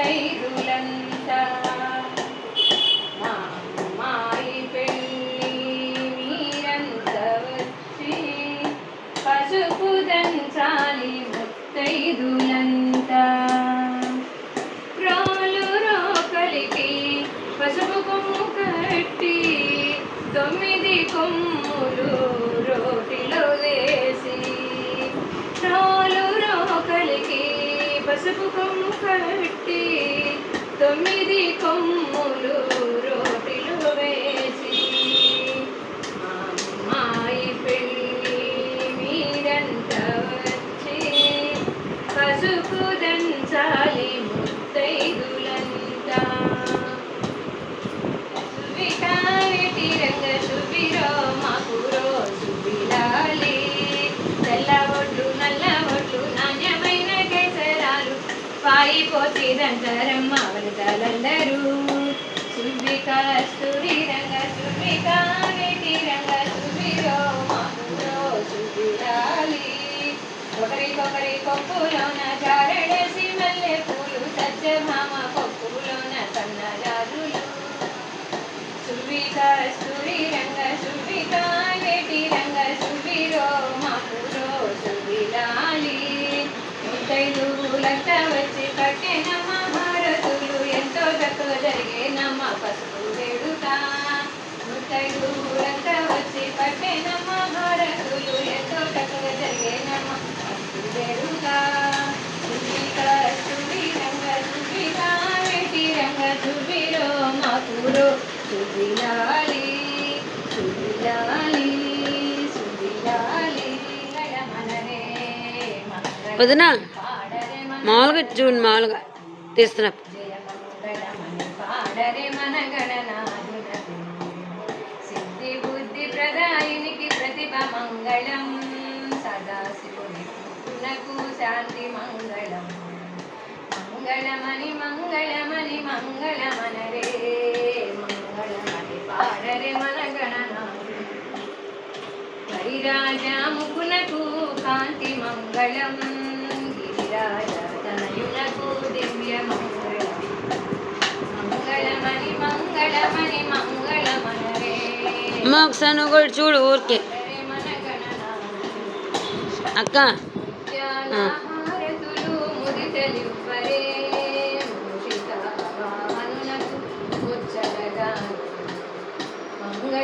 సైరులంతా మా అమ్మాయి పెళ్ళి మీరంత వచ్చి పసుపు దంచాలి ముత్తైదులంతా. రోలు రోకలికి పసుపు కొమ్ము కట్టి తొమ్మిది కొమ్ములు రోటిలో వేసి రోలు రోకలికి పసుపు కొమ్ము కట్టి పసుపు దంచాలి ముత్తైదులంతా. సువిటాటి రంగ సువిరో మాకురో సువిలాలి తెల్ల ఒడ్లు నల్ల ఒడ్లు నాణ్యమైన కేసరాలు. పాయిపోతిదంటారమ్మ వనితలందరూ సువ్వి రంగ సువ్వి సువిక స్తురి రంగ సువిక వేటి రంగ సువిరో మాకురో సువిలాలి ముత్తైదు లక్ష వచ్చి కట్టెనమ్మ భారతులు ఎంతో చక్కగా జరిగేనమ్మ పసుపు వేడుక ముత్తైదు లక్ష వచ్చి కట్టెనమ్మ భారతులు ఎంతో చక్కగా జరిగేనమ్మ పసుపు వేడుక సువిక స్తురి రంగ సువిక వేటి రంగ సువిరో మాకురో సువిలాలి గడమనరే మంగళ వదినా మామూలుగా చూడు మామూలుగా తీస్తున్నా. సిద్ధి బుద్ధి ప్రదాయినికి ప్రతిభ మంగళం. సదాశివుని పుట్టునకు శాంతి మంగళం. మంగళమని మంగళమని మంగళమనరే మంగళమని పాడరే మన గణనాథునకు. హరిరాజాముకునకు కాంతి మంగళం గిరిరాజ తనయునకు దివ్య మంగళం మంగళమణి మంగళమణి మంగళమనరే అమ్మ ఒకసారి నువ్వు కూడా చూడు ఊరికే హరే మన గణనాథుడు. అక్క హారతులు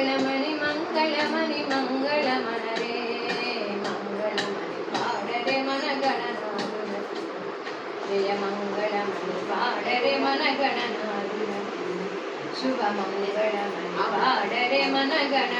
మంగళమణి మంగళమణి మంగళమనరే మంగళమణి పాడరే మన గణనాథునకు జయ మంగళమణి పాడరే మన గణనాథునకు శుభ మంగళమణి పాడరే మన గణ